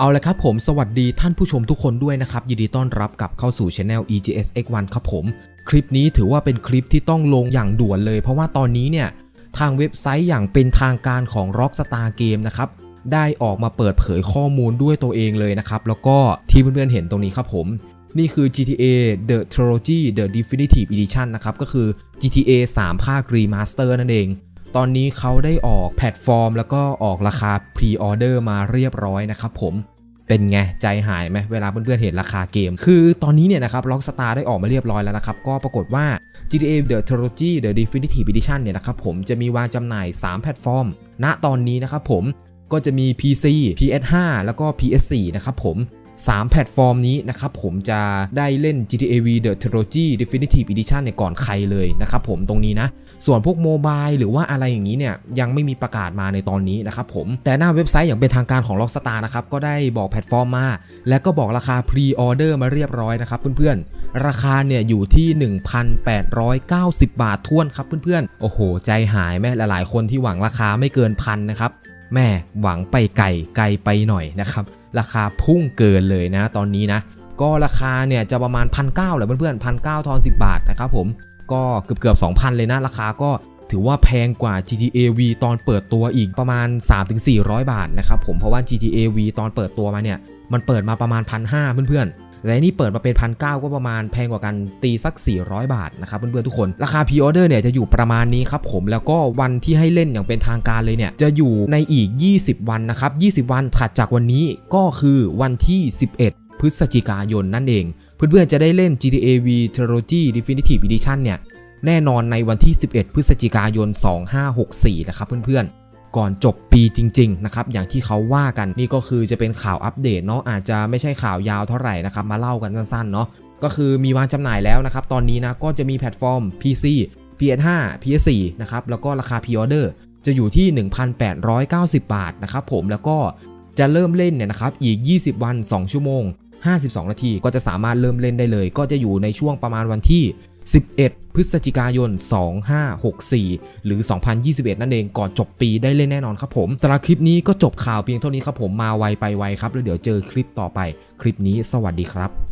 เอาละครับผมสวัสดีท่านผู้ชมทุกคนด้วยนะครับ ยินดีต้อนรับกลับเข้าสู่ช anel EGS X1 ครับผม คลิปนี้ถือว่าเป็นคลิปที่ต้องลงอย่างด่วนเลย เพราะว่าตอนนี้เนี่ย ทางเว็บไซต์อย่างเป็นทางการของ Rockstar Game นะครับ ได้ออกมาเปิดเผยข้อมูลด้วยตัวเองเลยนะครับ แล้วก็ที่เพื่อนๆเห็นตรงนี้ครับผม นี่คือ GTA The Trilogy The Definitive Edition นะครับก็คือ GTA 3 ภาค Remaster นั่นเอง ตอนนี้เขาได้ออกแพลตฟอร์ม แล้วก็ออกราคาพรีออเดอร์มาเรียบร้อยนะครับผมเป็นไง ใจหายไหมเวลาเพื่อนๆเห็นราคาเกม คือตอนนี้เนี่ยนะครับ Rockstar ได้ออกมาเรียบร้อยแล้วนะครับ ก็ปรากฏว่า GTA The Trilogy The Definitive Edition เนี่ยนะครับผมจะมีวางจำหน่าย 3 แพลตฟอร์ม ณตอนนี้นะครับผมก็จะมี PC PS5 แล้วก็ PS4 นะครับผม 3 แพลตฟอร์มนี้นะครับผมจะได้เล่น GTA V The Trilogy Definitive Edition เนี่ยก่อนใครเลยนะครับผมตรงนี้นะ ส่วนพวกโมบายหรือว่าอะไรอย่างนี้เนี่ยยังไม่มีประกาศมาในตอนนี้นะครับผมแต่หน้าเว็บไซต์อย่างเป็นทางการของ Rockstar นะครับก็ได้บอกแพลตฟอร์มมา และก็บอกราคาพรีออเดอร์มาเรียบร้อยนะครับเพื่อนๆ ราคาเนี่ยอยู่ที่ 1,890 บาทท้วนครับเพื่อนๆ โอ้โห ใจหายแม่หลายๆ คนที่หวังราคาไม่เกินพันนะครับ แม่หวังไปไกลไกลไปหน่อยนะครับ ราคาพุ่งเกินเลยนะ ตอนนี้นะ ก็ราคาเนี่ยจะประมาณพันเก้าแหละเพื่อนๆพันเก้าทอนสิบาทนะครับผมก็เกือบเกือบ2,000เลยนะ ราคาก็ถือว่าแพงกว่า GTA V ตอนเปิดตัวอีกประมาณ 3-400 บาทนะครับผมเพราะว่า GTA V ตอนเปิดตัวมาเนี่ย มันเปิดมาประมาณ1,500เพื่อนๆ และนี่เปิดมาเป็น1,900ก็ประมาณแพงกว่ากันตีสัก 400 บาทนะครับเพื่อนๆทุกคน ราคาพ r ออเดอร์เนี่ยจะอยู่ประมาณนี้ครับผมแล้วก็วันที่ให้เล่นอย่างเป็นทางการเลยเนี่ยจะอยู่ในอีก 20 วันนะครับ 20 วันถัดจากวันนี้ก็คือวันที่ 11 พฤศจิกายนนั่นเอง เพื่อนๆจะได้เล่น GTA V Trilogy Definitive Edition เนี่ยแน่นอนในวันที่ 11 พฤศจิกายน 2564 นะครับเพื่อนๆ ก่อนจบปีจริงๆนะครับอย่างที่เขาว่ากันนี่ก็คือจะเป็นข่าวอัปเดตเนาะอาจจะไม่ใช่ข่าวยาวเท่าไหร่นะครับมาเล่ากันสั้นๆเนาะก็คือมีวางจำหน่ายแล้วนะครับตอนนี้นะก็จะมีแพลตฟอร์ม PC PS5 PS4 นะครับแล้วก็ราคาพ r ออเดอร์จะอยู่ที่ 1,890 บาทนะครับผมแล้วก็จะเริ่มเล่นเนี่ยนะครับอีก 20 วัน 2 ชั่วโมง 52 นาทีก็จะสามารถเริ่มเล่นได้เลย ก็จะอยู่ในช่วงประมาณวันที่ 11 พฤศจิกายน 2564 หรือ 2021 นั่นเองก่อนจบปีได้เล่นแน่นอนครับผมสำหรับคลิปนี้ก็จบข่าวเพียงเท่านี้ครับผมมาไวไปไวครับ แล้วเดี๋ยวเจอคลิปต่อไป คลิปนี้สวัสดีครับ